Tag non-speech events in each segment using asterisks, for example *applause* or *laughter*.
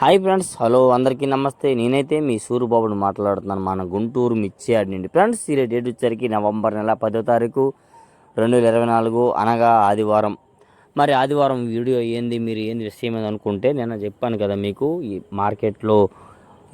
Hi friends hello అందరికీ నమస్తే. నేనైతే మీ సూరుబాబుని మాట్లాడుతున్నాను. మన గుంటూరు మిర్చియాడ్ నుండి ఫ్రెండ్స్ ఈ డేట్ వచ్చరికి నవంబర్ నెల పదో తారీఖు రెండు వేల ఇరవై నాలుగు అనగా ఆదివారం. మరి ఆదివారం వీడియో ఏంది మీరు ఏంది విషయం అనుకుంటే నేను చెప్పాను కదా మీకు. ఈ మార్కెట్లో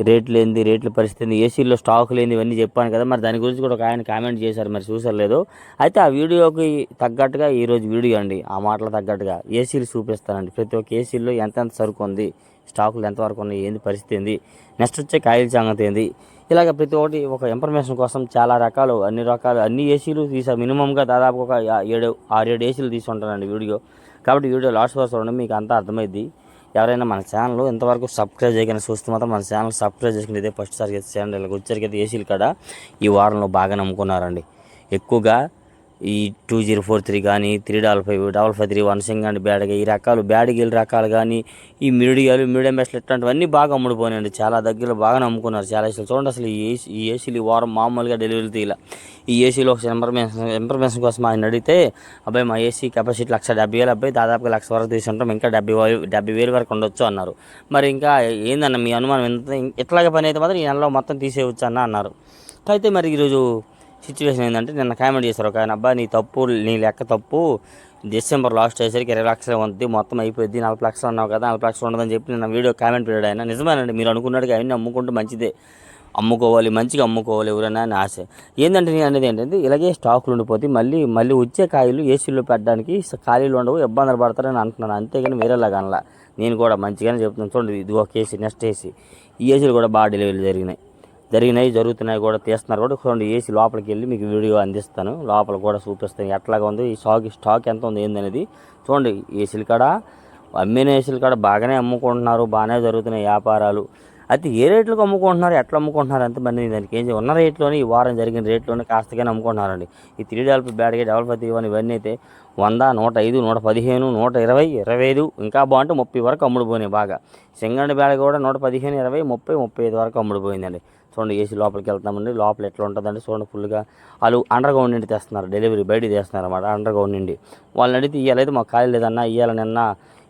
రేట్లు ఏంది రేట్ల పరిస్థితి ఏంది ఏసీలో స్టాక్ లేని ఇవన్నీ చెప్పాను కదా మరి దాని గురించి కూడా ఒక ఆయన కామెంట్ చేశారు మరి చూసారు లేదు అయితే ఆ వీడియోకి తగ్గట్టుగా ఈరోజు వీడియో అండి ఆ మాటలు తగ్గట్టుగా ఏసీలు చూపిస్తానండి. ప్రతి ఒక్క ఏసీలో ఎంతెంత సరుకు ఉంది స్టాకులు ఎంతవరకు ఉన్నాయి ఏంది పరిస్థితి ఏంది నెక్స్ట్ వచ్చే కాయల సంగతి ఏంది. ఇలాగ ప్రతి ఒక్కటి ఒక ఇన్ఫర్మేషన్ కోసం చాలా రకాలు అన్ని రకాలు అన్ని ఏసీలు తీసా మినిమంగా దాదాపు ఒక ఏడు ఆరేడు ఏసీలు తీసుకుంటానండి వీడియో. కాబట్టి వీడియో లాస్ట్ వరకు చూడండి మీకు అంతా అర్థమైద్ది. ఎవరైనా మన ఛానల్ ఇంతవరకు సబ్స్క్రైబ్ చేయకుండా చూస్తే మాత్రం మన ఛానల్ సబ్స్క్రైబ్ చేసుకుని ఇదే ఫస్ట్ సారి ఛానల్ వచ్చరికి అయితే ఏసీలు కాడ. ఈ వారంలో బాగా నమ్ముకున్నారండి. ఎక్కువగా ఈ టూ జీరో ఫోర్ త్రీ కానీ three double five double five three one Singh and బ్యాడ్గా ఈ రకాలు బ్యాడ్గిల్ రకాలు కానీ ఈ మీడియాలు మీడియం బెస్ట్లు ఇట్లాంటివన్నీ బాగా అమ్ముడుపోయినాయండి. చాలా దగ్గరలో బాగా నమ్ముకున్నారు. చాలా ఇష్టం చూడండి అసలు ఈ ఏసీ ఈ ఏసీలు వారం మామూలుగా డెలివరీ తీయాల. ఈ ఏసీలో ఒక ఇన్ఫర్మేషన్ ఇన్ఫర్మేషన్ కోసం ఆయన అడిగితే అబ్బాయి మా ఏసీ కెపాసిటీ లక్ష డెబ్బై వేలు అబ్బాయి దాదాపుగా లక్ష వరకు తీసుకుంటాం ఇంకా డెబ్బై డెబ్బై వేలు వరకు ఉండొచ్చు అన్నారు. మరి ఇంకా ఏందన్న మీ అనుమానం? ఎంత ఇట్లాగే పని అయితే మాత్రం ఈ నెలలో మొత్తం తీసేయవచ్చు అన్న అన్నారు. అయితే మరి ఈరోజు సిచ్యువేషన్ ఏంటంటే నిన్న కామెంట్ చేశారు. ఒక ఆయన అబ్బా నీ తప్పు నీ లెక్క తప్పు. డిసెంబర్ లాస్ట్ అయ్యేసరికి ఇరవై లక్షలు ఉంది మొత్తం అయిపోయింది నలభై లక్షలు అన్నావు కదా నలభై లక్షలు ఉండదని చెప్పి నిన్న వీడియో కామెంట్ పెట్టాడు ఆయన. నిజమేనండి మీరు అనుకున్నట్టుగా అవన్నీ అమ్ముకుంటే మంచిదే. అమ్ముకోవాలి మంచిగా అమ్ముకోవాలి ఎవరైనా అని ఆశ. ఏంటంటే నేను అనేది ఏంటంటే ఇలాగే స్టాకులు ఉండిపోతే మళ్ళీ మళ్ళీ వచ్చే కాయలు ఏసీలో పెట్టడానికి ఖాళీలు ఉండవు ఇబ్బందులు పడతారని అంటున్నాను. అంతేగాని వేరేలాగా అనలా నేను కూడా మంచిగానే చెప్తున్నాను. చూడండి ఇది ఒక ఏసీ నెక్స్ట్ ఏసీ. ఈ ఏసీలు కూడా బాగా డెలివరీలు జరిగినాయి. జరిగినాయి జరుగుతున్నాయి కూడా తీస్తున్నారు కూడా. చూడండి ఏసీ లోపలికి వెళ్ళి మీకు వీడియో అందిస్తాను. లోపల కూడా చూపిస్తాను. ఎట్లాగా ఉంది ఈ స్టాక్ స్టాక్ ఎంత ఉంది ఏందనేది చూడండి ఏసీలు కాడ అమ్మిన ఏసీలు కాడ బాగానే అమ్ముకుంటున్నారు బాగానే జరుగుతున్నాయి వ్యాపారాలు. అయితే ఏ రేట్లకు అమ్ముకుంటున్నారు ఎట్లా అమ్ముకుంటున్నారు అంత మంది దానికి ఏం ఉన్న రేట్లోనే ఈ వారం జరిగిన రేట్లోనే కాస్తగానే అమ్ముకుంటున్నారండి. ఈ త్రీ డెవలప్ బ్యాడ్గా డెవలప్ అయితే ఇవన్నీ ఇవన్నీ అయితే వంద నూట ఐదు నూట పదిహేను నూట ఇరవై ఇరవై ఐదు ఇంకా బాగుంటే ముప్పై వరకు అమ్ముడుపోయినాయి బాగా. సింగండి బ్యాడ్ కూడా నూట పదిహేను ఇరవై ముప్పై ముప్పై ఐదు వరకు అమ్ముడుపోయిందండి. చూడండి ఏసీ లోపలికి వెళ్తామండి లోపల ఎట్లా ఉంటుందండి చూడండి ఫుల్గా వాళ్ళు అండర్ గ్రౌండ్ నుండి తెస్తున్నారు. డెలివరీ బయట తెస్తున్నారు అన్నమాట అండర్ గ్రౌండ్ నుండి. వాళ్ళని అడిగితే ఇవ్వాలైతే మాకు ఖాళీ లేదన్నా ఇవ్వాలి నిన్న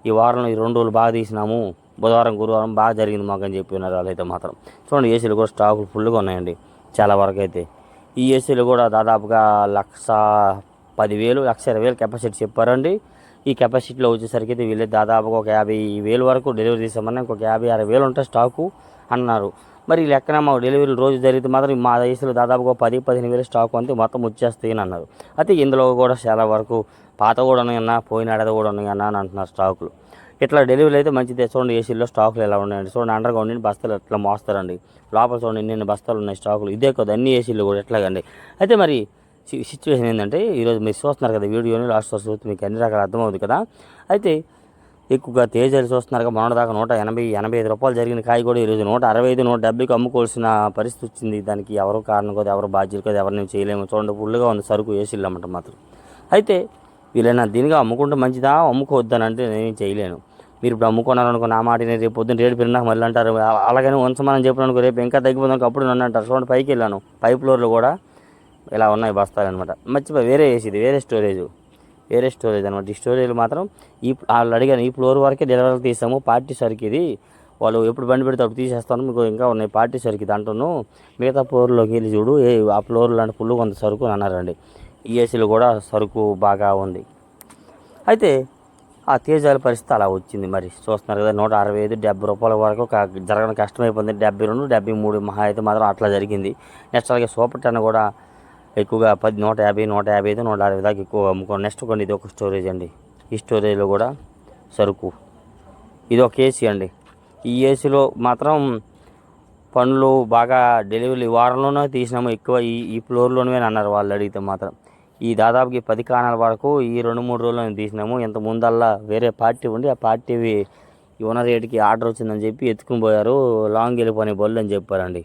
ఈ వారంలో ఈ రెండు రోజులు బాగా తీసినాము బుధవారం గురువారం బాగా జరిగింది మాకు అని చెప్పినారు వాళ్ళైతే మాత్రం. చూడండి ఏసీలు కూడా స్టాకులు ఫుల్గా ఉన్నాయండి చాలా వరకు అయితే. ఈ ఏసీలు కూడా దాదాపుగా లక్ష పదివేలు లక్ష ఇరవై వేలు కెపాసిటీ చెప్పారండి. ఈ కెపాసిటీలో వచ్చేసరికి అయితే వీళ్ళు దాదాపుగా ఒక యాభై వేలు వరకు డెలివరీ తీసామన్నా ఇంకొక యాభై అరవై వేలు ఉంటాయి స్టాకు అన్నారు. మరి లెక్కన మా డెలివరీ రోజు జరిగితే మాత్రం మా దేశంలో దాదాపుగా పది పదిహేను వేలు స్టాక్ అంతే మొత్తం వచ్చేస్తాయి అని అన్నారు. అయితే ఇందులో కూడా చాలా వరకు పాత కూడా ఉన్నాయన్నా పోయినాడది కూడా ఉన్నాయన్నా అని అంటున్నారు స్టాకులు. ఇట్లా డెలివరీ అయితే మంచిదే. చూడండి ఏసీలో స్టాకులు ఎలా ఉన్నాయండి. చూడండి అండర్ గ్రౌండ్ బస్తాలు ఎట్లా మోస్తారండి. లోపల చూడండి ఎన్ని బస్తాలు ఉన్నాయి స్టాకులు. ఇదే కదా అన్ని ఏసీలు కూడా ఎట్లాగండి. అయితే మరి సి- సిచ్యువేషన్ ఏంటంటే ఈరోజు మీరు చూస్తున్నారు కదా వీడియోని లాస్ట్ వరకు చూస్తే మీకు అన్ని రకాలు అర్థమవుతుంది కదా. అయితే ఎక్కువగా తేజాలు చూస్తున్నారు కదా దాకా నూట ఎనభై ఎనభై ఐదు రూపాయలు జరిగిన కాయ కూడా ఈరోజు నూట అరవై ఐదు నూట డెబ్బైకి అమ్ముకోవాల్సిన పరిస్థితి వచ్చింది. దానికి ఎవరు కారణం కదా ఎవరు బాధ్యులు కదా ఎవరిని చేయలేము. చూడండి ఫుల్గా ఉంది సరుకు ఏసీలు అన్నమాట మాత్రం. అయితే వీళ్ళైనా దీనిగా అమ్ముకుంటే మంచిదా? అమ్ముకోవద్దనంటే నేను నేనేం చేయలేను. మీరు ఇప్పుడు అమ్ముకున్నారనుకో నా మాట నేను రేపు పొద్దున్న రేటు పెరిగినాక మళ్ళీ అంటారు అలాగనే అలాగని ఉంచమని చెప్పినానుకో రేపు ఇంకా తగ్గిపోదాం అప్పుడు నన్ను అంటారు. చూడండి పైకి వెళ్ళాను. పై ఫ్లోర్లో కూడా ఇలా ఉన్నాయి బస్తాలు అనమాట మర్చిపోయి వేరే వేసేది వేరే స్టోరేజ్. వేరే స్టోరేజ్ అనమాట ఈ స్టోరేజ్ మాత్రం ఈ వాళ్ళు అడిగాను ఈ ఫ్లోర్ వరకే డెలివరీ తీసాము పార్టీ సరికి ఇది. వాళ్ళు ఎప్పుడు బండి పెడితే అప్పుడు తీసేస్తాను మీకు ఇంకా ఉన్నాయి పార్టీ సరికి దాంట్లోనూ మిగతా ఫ్లోర్లోకి వెళ్ళి చూడు ఏ ఆ ఫ్లోర్ లాంటి ఫుల్ కొంత సరుకు అని అన్నారండి. ఈ కూడా సరుకు బాగా ఉంది. అయితే ఆ తేజాల పరిస్థితి అలా వచ్చింది మరి. చూస్తున్నారు కదా నూట అరవై ఐదు డెబ్బై రూపాయల వరకు జరగడం కష్టమైపోయింది. డెబ్బై రెండు డెబ్బై మూడు మహా అయితే మాత్రం అట్లా జరిగింది. నెక్స్ట్ అలాగే సూపర్ టెన్ కూడా ఎక్కువగా పది నూట యాభై నూట యాభై ఐదు నూట అరవై దాకా ఎక్కువ అమ్ముకోండి. నెక్స్ట్ కొన్ని ఇది ఒక స్టోరేజ్ అండి. ఈ స్టోరేజ్లో కూడా సరుకు. ఇది ఒక ఏసీ అండి. ఈ ఏసీలో మాత్రం పనులు బాగా డెలివరీ వారంలోనే తీసినాము. ఎక్కువ ఈ ఈ ఫ్లోర్లోనే అన్నారు వాళ్ళు అడిగితే మాత్రం. ఈ దాదాపుకి పది కాణాల వరకు ఈ రెండు మూడు రోజుల్లో తీసినాము. ఇంత ముందల్లా వేరే పార్టీ ఉండి ఆ పార్టీవి ఓనర్ రేటుకి ఆర్డర్ వచ్చిందని చెప్పి ఎత్తుకుని పోయారు. లాంగ్ వెళ్ళిపోయిన బళ్ళు అని చెప్పారండి.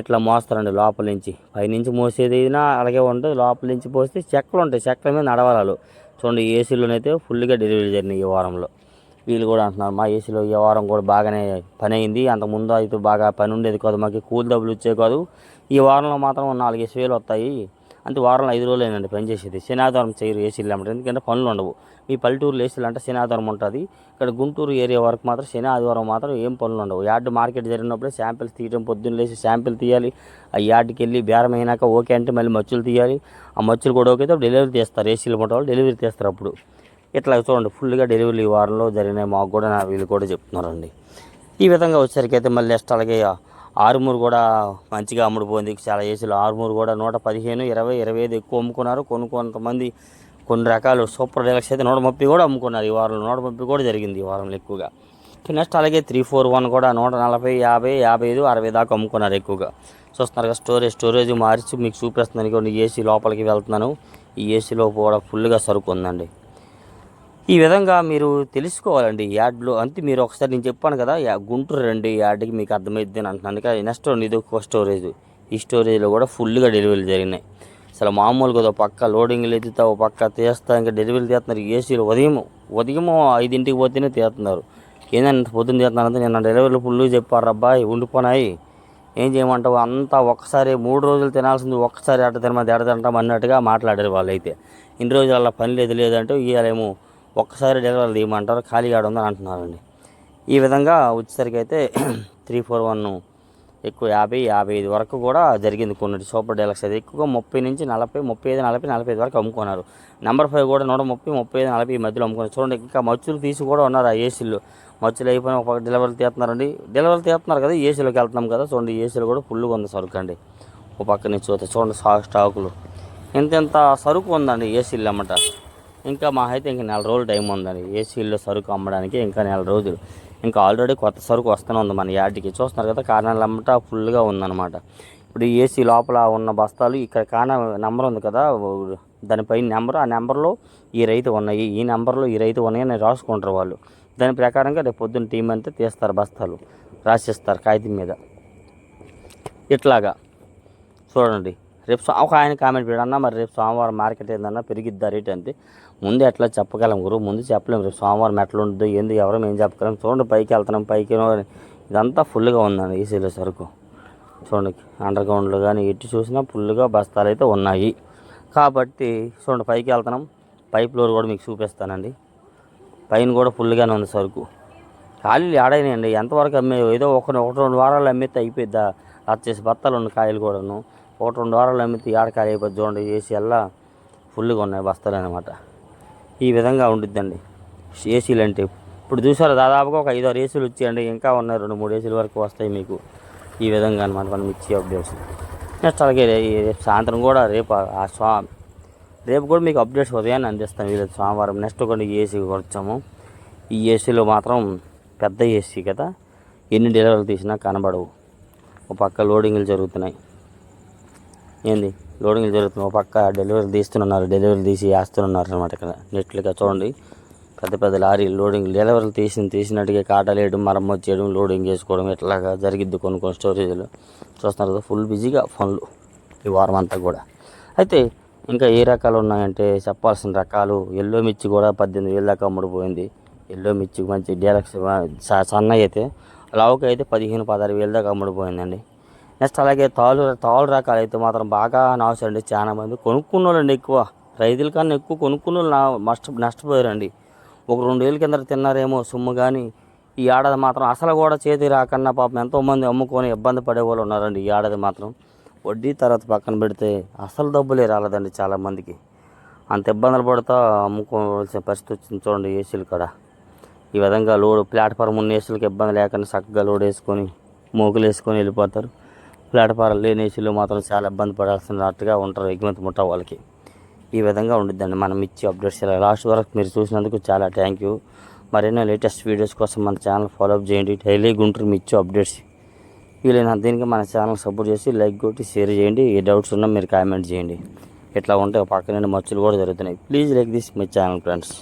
ఇట్లా మోస్తారండి లోపల నుంచి పైనుంచి మోసేది అయినా అలాగే ఉంటుంది. లోపల నుంచి పోస్తే చెక్కలు ఉంటాయి. చెక్కల మీద నడవాలి చూడండి ఏసీలోనైతే ఫుల్గా డెలివరీ జరిగినాయి ఈ వారంలో. వీళ్ళు కూడా అంటున్నారు మా ఏసీలో ఈ వారం కూడా బాగానే పని అయింది. అంతకుముందు ముందు అయితే బాగా పని ఉండేది కాదు. మాకు కూలి డబ్బులు వచ్చే కాదు. ఈ వారంలో మాత్రం నాలుగేసి వేలు వస్తాయి. అంటే వారంలో ఐదు రోజులేనండి పని చేసేది. శనాధారం చేయరు ఏసీలు అన్నమాట ఎందుకంటే పనులు ఉండవు. మీ పల్లెటూరులో ఏసీలు అంటే శనాధారం ఉంటుంది. ఇక్కడ గుంటూరు ఏరియా వరకు మాత్రం శని ఆదివారం మాత్రం ఏం పనులు ఉండవు. యార్డ్ మార్కెట్ జరిగినప్పుడే శాంపిల్స్ తీయడం పొద్దున్న లేచి శాంపిల్ తీయాలి. ఆ యార్డ్కి వెళ్ళి బేరం అయినాక ఓకే అంటే మళ్ళీ మచ్చులు తీయాలి. ఆ మచ్చులు కూడా ఓకే డెలివరీ తీస్తారు. ఏసీలు మొట్ట వాళ్ళు డెలివరీ తీస్తారు అప్పుడు. ఇట్లా చూడండి ఫుల్గా డెలివరీ ఈ వారంలో జరిగినాయి. మాకు కూడా నా వీళ్ళు కూడా చెప్తున్నారండి. ఈ విధంగా వచ్చేసరికి అయితే మళ్ళీ నెక్స్ట్ అలాగే ఆరుమూరు కూడా మంచిగా అమ్ముడుపోయింది. చాలా ఏసీలు ఆరుమూరు కూడా నూట పదిహేను ఇరవై ఇరవై ఐదు ఎక్కువ అమ్ముకున్నారు. కొన్ని కొంతమంది కొన్ని రకాలు సూపర్ డెలక్స్ అయితే నూట ముప్పై కూడా అమ్ముకున్నారు. ఈ వారంలో నూట ముప్పై కూడా జరిగింది ఈ వారంలో ఎక్కువగా. నెక్స్ట్ అలాగే త్రీ ఫోర్ వన్ కూడా నూట నలభై యాభై యాభై ఐదు అరవై దాకా అమ్ముకున్నారు ఎక్కువగా. చూస్తున్నారు కదా స్టోరేజ్ స్టోరేజ్ మార్చి మీకు చూపిస్తున్నాను. కొన్ని ఏసీ లోపలికి వెళ్తున్నాను. ఈ ఏసీలో కూడా ఫుల్గా సరుకు ఉందండి. ఈ విధంగా మీరు తెలుసుకోవాలండి. యాడ్లో అంతే మీరు ఒకసారి నేను చెప్పాను కదా గుంటూరు రండి యాడ్కి మీకు అర్థమైద్ది అని అంటున్నాను. కానీ నెక్స్ట్ ఇది ఒక స్టోరేజ్ ఈ స్టోరేజ్లో కూడా ఫుల్గా డెలివరీ జరిగినాయి. అసలు మామూలుగా ఒక పక్క లోడింగ్లు ఎత్తుతా ఒక పక్క తీస్తా ఇంకా డెలివరీ తీస్తున్నారు. ఏసీలు ఉదయం ఉదయం ఐదింటికి పోతేనే తీస్తున్నారు. ఏంటంటే పొద్దున్న తీస్తున్నారంటే నిన్న డెలివరీలు ఫుల్ చెప్పారు అబ్బాయి ఉండిపోనాయి. ఏం చేయమంటావు? అంతా ఒక్కసారి మూడు రోజులు తినాల్సింది ఒక్కసారి అట్ట తినమని ఎడ తింటాం అన్నట్టుగా మాట్లాడారు వాళ్ళైతే. ఇన్ని రోజులు అలా పని లేదు లేదంటే ఇవ్వాలేమో ఒక్కసారి డెలివరీ తీయమంటారు ఖాళీ ఆడ ఉందని అంటున్నారండి. ఈ విధంగా వచ్చేసరికి అయితే *clears throat* త్రీ ఫోర్ వన్ ఎక్కువ యాభై యాభై ఐదు వరకు కూడా జరిగింది కొన్ని సూపర్ డీలక్స్ అయితే ఎక్కువగా ముప్పై నుంచి నలభై ముప్పై ఐదు నలభై నలభై ఐదు వరకు అమ్ముకున్నారు. నెంబర్ ఫైవ్ కూడా నూట ముప్పై ముప్పై ఐదు నలభై ఈ మధ్యలో అమ్ముకున్నారు. చూడండి ఇంకా మచ్చులు తీసి కూడా ఉన్నారు ఆ ఏసీలు మచ్చులు అయిపోయిన ఒక డెలివరీ తీస్తున్నారండి. డెలివరీ తీస్తున్నారు కదా ఏసీలోకి వెళ్తున్నాం కదా. చూడండి ఏసీలు కూడా ఫుల్గా ఉంది సరుకు అండి ఒక పక్క నుంచి చూస్తే చూడండి స్టాకులు. ఇంత ఇంత సరుకు ఉందండి ఏసీలు అమ్మట. ఇంకా మా అయితే ఇంకా నెల రోజులు టైం ఉందండి. ఏసీల్లో సరుకు అమ్మడానికి ఇంకా నెల రోజులు. ఇంకా ఆల్రెడీ కొత్త సరుకు వస్తూనే ఉంది మన యార్డ్కి. చూస్తున్నారు కదా కారణాలు అమ్మట ఫుల్గా ఉందన్నమాట. ఇప్పుడు ఏసీ లోపల ఉన్న బస్తాలు ఇక్కడ కాన నెంబర్ ఉంది కదా దానిపైన నెంబర్ ఆ నెంబర్లో ఈ రైతు ఉన్నాయి. ఈ నెంబర్లో ఈ రైతు ఉన్నాయి అని రాసుకుంటారు వాళ్ళు. దాని ప్రకారంగా రేపు పొద్దున్న టీం అంతా తీస్తారు బస్తాలు రాసిస్తారు కాగితం మీద. ఇట్లాగా. చూడండి. రేపు సో- ఒక ఆయన కామెంట్ పెట్టాడు మరి రేపు సోమవారం మార్కెట్ ఏందన్నా పెరిగిద్దా రేట్ అంటే ముందు ఎట్లా చెప్పగలం గురు? ముందు చెప్పలేము రేపు సోమవారం ఎట్లా ఉంటుందో ఏంది ఎవరో ఏం చెప్పగలం. చూడండి పైకి వెళ్తున్నాం పైకి ఇదంతా ఫుల్గా ఉందండి ఈసీలో సరుకు. చూడండి అండర్ గ్రౌండ్లో కానీ ఎటు చూసినా ఫుల్గా బస్తాలు అయితే ఉన్నాయి. కాబట్టి చూడండి పైకి వెళ్తున్నాం. పైప్ ఫ్లోర్ కూడా మీకు చూపిస్తానండి. పైన కూడా ఫుల్గానే ఉంది సరుకు. ఖాళీలు ఆడైనాయండి ఎంతవరకు అమ్మే? ఏదో ఒక ఒకటి రెండు వారాలు అమ్మితే అయిపోయిద్దా? వచ్చేసి బత్తాలు ఉన్న కాయలు కూడాను. ఒకటి రెండు వారాలు అమ్మితే ఆడ ఖాళీ అయిపోద్ది చూడండి ఏసీ అల్లా ఫుల్గా ఉన్నాయి బస్తాలు అనమాట ఈ విధంగా ఉండిద్దండి. ఏసీలు అంటే ఇప్పుడు చూసారు దాదాపుగా ఒక ఐదారు ఏసీలు వచ్చాయండి. ఇంకా ఉన్నాయి రెండు మూడు ఏసీల వరకు వస్తాయి మీకు. ఈ విధంగా అనమాట మనం ఇచ్చే అప్డేట్స్. నెక్స్ట్ అలాగే రేపు సాయంత్రం కూడా రేపు ఆ- స్వా రేపు కూడా మీకు అప్డేట్స్ ఉదయాన్నే అందిస్తాం వీళ్ళు సోమవారం. నెక్స్ట్ కొన్ని ఏసీ వచ్చాము ఈ ఏసీలో మాత్రం పెద్ద ఏసీ కదా. ఎన్ని డెలివరీలు తీసినా కనబడవు. ఒక పక్క లోడింగ్లు జరుగుతున్నాయి. ఏంది? లోడింగ్ జరుగుతున్నాయి. ఒక పక్క డెలివరీ తీస్తున్నారు. డెలివరీ తీసి వేస్తున్నారు అనమాట ఇక్కడ. నెట్లుగా చూడండి. పెద్ద పెద్ద లారీ లోడింగ్ డెలివరీలు తీసిన తీసినట్టుగా కాటలేయడం వేయడం మరమ్మతు చేయడం లోడింగ్ చేసుకోవడం ఇట్లాగా జరిగిద్ది కొన్ని కొన్ని స్టోరేజ్లు. చూస్తున్నారు కదా ఫుల్ బిజీగా ఫోన్లు ఈ వారం అంతా కూడా. అయితే ఇంకా ఏ రకాలు ఉన్నాయంటే చెప్పాల్సిన రకాలు. ఎల్లో మిర్చి కూడా పద్దెనిమిది వేల దాకా అమ్ముడుపోయింది. ఎల్లో మిర్చి మంచి డీలక్స్ స- అయితే లావుకి అయితే పదిహేను పదహారు వేల దాకా అమ్ముడుపోయిందండి. నెక్స్ట్ అలాగే తాళ్ళు తాలు రకాలు అయితే మాత్రం బాగా నావసండి చాలా మంది కొనుక్కున్న వాళ్ళండి ఎక్కువ. రైతుల కన్నా ఎక్కువ కొనుక్కున్న వాళ్ళు నష్ట నష్టపోయారండి. ఒక రెండు వేల కింద తిన్నారేమో సొమ్ము కానీ ఈ ఏడాది మాత్రం అసలు కూడా చేతి రాకన్నా పాపం ఎంతోమంది అమ్ముకొని ఇబ్బంది పడేవాళ్ళు ఉన్నారండి ఈ ఏడాది మాత్రం. వడ్డీ తర్వాత పక్కన పెడితే అసలు డబ్బులే రాలేదండి చాలామందికి అంత ఇబ్బందులు పడుతూ అమ్ముకోవాల్సిన పరిస్థితి వచ్చింది చూడండి ఏసీలు కాడ. ఈ విధంగా లోడ్ ప్లాట్ఫామ్ ఉన్న ఏసీలకు ఇబ్బంది లేకుండా చక్కగా లోడ్ వేసుకొని మోకులు వేసుకొని వెళ్ళిపోతారు. ప్లాట్ఫారం లేని మాత్రం చాలా ఇబ్బంది పడాల్సినట్టుగా ఉంటారు ఎగుమతి ముట్ట వాళ్ళకి. ఈ విధంగా ఉండిద్దండి. మనం ఇచ్చే అప్డేట్స్ ఇలా లాస్ట్ వరకు మీరు చూసినందుకు చాలా థ్యాంక్ యూ మరెన్నో లేటెస్ట్ వీడియోస్ కోసం మన ఛానల్ ఫాలోఅప్ చేయండి. డైలీ గుంటూరు మీ ఇచ్చే అప్డేట్స్ వీలైన దీనికి మన ఛానల్ సపోర్ట్ చేసి లైక్ కొట్టి షేర్ చేయండి. ఏ డౌట్స్ ఉన్నా మీరు కామెంట్ చేయండి. ఇట్లా ఉంటే పక్కన మచ్చలు కూడా జరుగుతున్నాయి. Please like this my channel friends